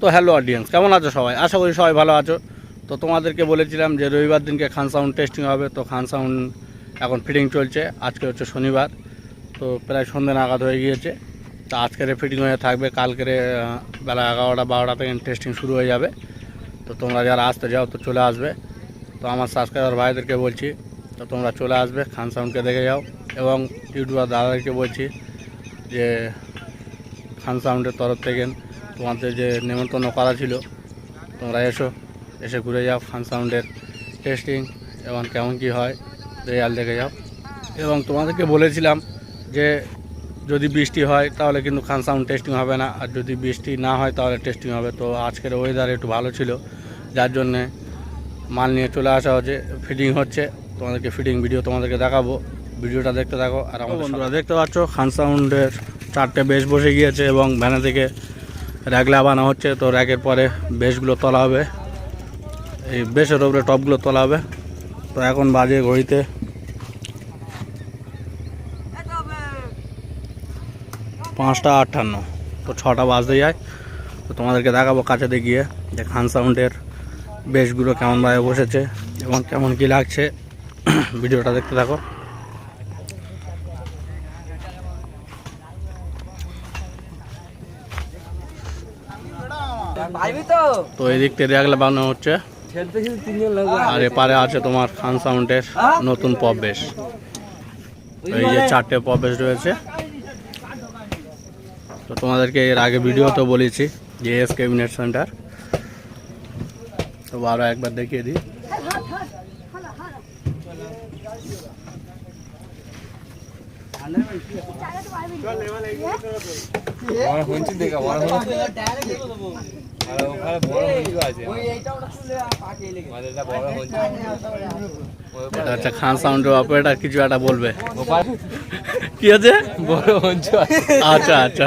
তো hello audience কেমন আছো সবাই? আশা করি সবাই ভালো আছো। তো তোমাদেরকে বলেছিলাম যে রবিবার দিনকে খান সাউন্ড টেস্টিং হবে, তো খান সাউন্ড এখন ফিটিং চলছে। আজকে হচ্ছে শনিবার, তো প্রায় সন্ধ্যে নাগাদ হয়ে গিয়েছে। তো আজকের ফিটিং হয়ে থাকবে, কালকের বেলা এগারোটা বারোটা থেকে টেস্টিং শুরু হয়ে যাবে। তো তোমরা যারা আসতে যাও, তো চলে আসবে। তো আমার সাবস্ক্রাইবার ভাইদেরকে বলছি, তো তোমরা চলে আসবে, খান সাউন্ডকে দেখে যাও। এবং ইউটিউবার দাদাদেরকে বলছি যে, খান সাউন্ডের তরফ থেকে তোমাদের যে নেমন্তন্ন করা ছিল তোমরা এসো এসে ঘুরে যাও খান সাউন্ডের টেস্টিং এবং কেমন কী হয় রেজাল্ট দেখে যাও। এবং তোমাদেরকে বলেছিলাম যে যদি বৃষ্টি হয় তাহলে কিন্তু খান সাউন্ড টেস্টিং হবে না আর যদি বৃষ্টি না হয় তাহলে টেস্টিং হবে। তো আজকের ওয়েদার একটু ভালো ছিল যার জন্যে মাল নিয়ে চলে আসা হচ্ছে ফিটিং হচ্ছে। তোমাদেরকে ফিটিং ভিডিও তোমাদেরকে দেখাবো ভিডিওটা দেখতে থাকো আর আমার বন্ধুরা দেখতে পাচ্ছ খান সাউন্ডের চারটে বেশ বসে গিয়েছে এবং ভ্যানে থেকে র্যাক লাগানো হচ্ছে, তো র্যাকের পরে বেশগুলো তোলা হবে। এই বেশের ওপরে টপগুলো তোলা হবে। তো এখন বাজে ঘড়িতে পাঁচটা আটান্ন, তো ছটা বাজতে যায়। তো তোমাদেরকে দেখাবো কাছেতে গিয়ে যে খান সাউন্ডের বেশগুলো কেমনভাবে বসেছে এবং কেমন কী লাগছে। ভিডিওটা দেখতে থাকো। তো। এই দিক থেকে লাগানো হচ্ছে। আর এপারে আছে তোমার খান সাউন্ডের নতুন পপ বেশ এই যে চারটে পপ বেশ রয়েছে। তো তোমাদেরকে এর আগে ভিডিও তো বলেছি যে এস ক্যাবিনেট সেন্টার। তো আরও একবার দেখিয়ে দিই আমার হঞ্চি দেখা বড় হঞ্চি আর ওখানে বড় হঞ্চি আছে আমাদের এটা বড় হঞ্চি এটা হচ্ছে খান সাউন্ডের অপারেটার কিছু একটা বলবে। ওপার কি আছে? বড় হঞ্চি আছে আচ্ছা। আচ্ছা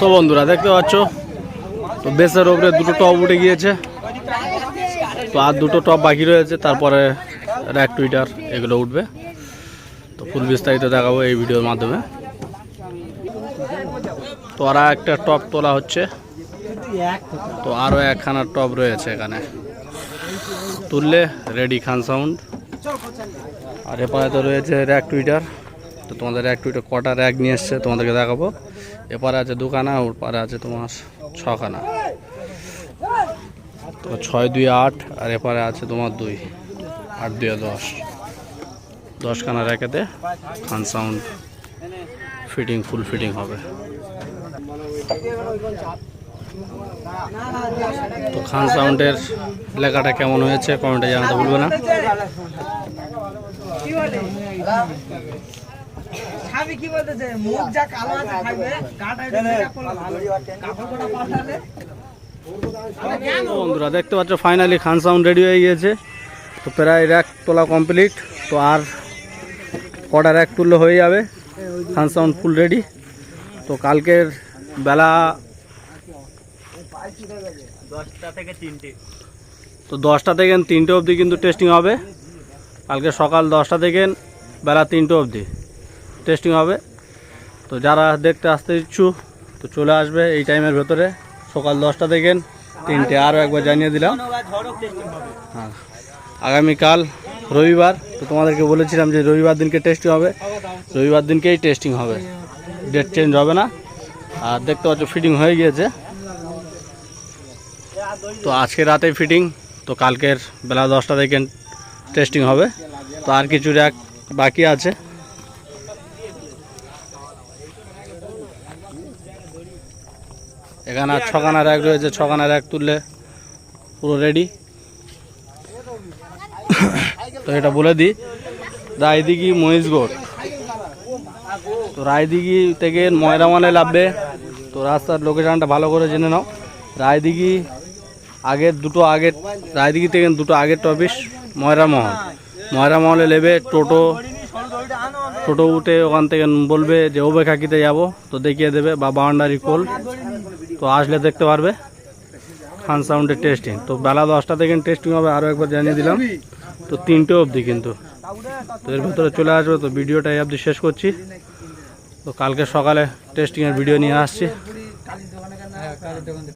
তো বন্ধুরা, দেখতে পাচ্ছ? তো বেসের ওপরে দুটো টপ উঠে গিয়েছে। তো আর দুটো টপ বাকি রয়েছে, তারপরে র্যাক টুইটার এগুলো উঠবে। তো ফুল বিস্তারিত দেখাবো এই ভিডিওর মাধ্যমে। তো আর একটা টপ তোলা হচ্ছে। তো আরও একখানা টপ রয়েছে এখানে। তুললে রেডি খান সাউন্ড আর এপারে তো রয়েছে র্যাক টুইটার তো তোমাদের র্যাক টুইটার কটা র্যাক নিয়ে এসছে, তোমাদেরকে দেখাবো। এপারে আছে দুখানা ওর পারে আছে তোমার ছখানা। তো ছয়, দুই, আট, আর এপারে আছে তোমার দুই, আট, দুই, দশ। দশখানা র্যাকেতে খান সাউন্ড ফিটিং ফুল ফিটিং হবে। তো খান সাউন্ডের লেখাটা কেমন হয়েছে কমেন্টে জানাতে ভুলবে না। কি বলতেছে মুখ যা কালো আছে খাইবে গাটা একটু মেকআপ করলে ভালো। কাপড় কোটা পাঠালে বন্ধুরা দেখতে পাচ্ছ ফাইনালি খান সাউন্ড রেডি হয়ে গিয়েছে। তো প্রায় র্যাক তোলা কমপ্লিট তো আর কটা র্যাক তুললে হয়ে যাবে? খান সাউন্ড ফুল রেডি তো কালকের বেলা তো দশটা থেকে তিনটে অবধি কিন্তু টেস্টিং হবে। কালকে সকাল দশটা থেকে বেলা তিনটে অবধি। টেস্টিং হবে। তো যারা দেখতে আসতে ইচ্ছুক তো চলে আসবে এই টাইমের ভেতরে। সকাল দশটা থেকে তিনটে। আরও একবার জানিয়ে দিলাম। হ্যাঁ। আগামীকাল রবিবার, তো তোমাদেরকে বলেছিলাম যে রবিবার দিনকে টেস্টিং হবে। রবিবার দিনকেই টেস্টিং হবে। ডেট চেঞ্জ হবে না। আর দেখতে পাচ্ছ ফিটিং হয়ে গিয়েছে। তো আজকে রাতে ফিটিং তো কালকের বেলা দশটা থেকে টেস্টিং হবে। তো আর কিছু র্যাক বাকি আছে। এখানে আর ছখানা র্যাক রয়েছে, ছখানা র্যাক তুললে পুরো রেডি তো এটা বলে দিই, রায়দিঘি মহিষগড় তো রায়দিঘি থেকে ময়রামানে লাভবে তো রাস্তার লোকেশানটা ভালো করে জেনে নাও। রায়দিঘি আগের দুটো আগের, রায়দিঘি থেকে দুটো আগের টপিস, ময়রামহল। ময়রামহলে নেবে টোটো। টোটো উঠে ওখান থেকে বলবে যে ওবে খাকিতে যাব। তো দেখিয়ে দেবে, বা বাউন্ডারি কোল তো আসলে দেখতে পারবে। খান সাউন্ডের টেস্টিং তো বেলা দশটা থেকে টেস্টিং হবে আরও একবার জানিয়ে দিলাম। তো তিনটে অবধি কিন্তু। তো এর ভিতরে চলে আসবে, তো ভিডিওটা এই অবধি শেষ করছি। তো কালকে সকালে টেস্টিংয়ের ভিডিও নিয়ে আসছি।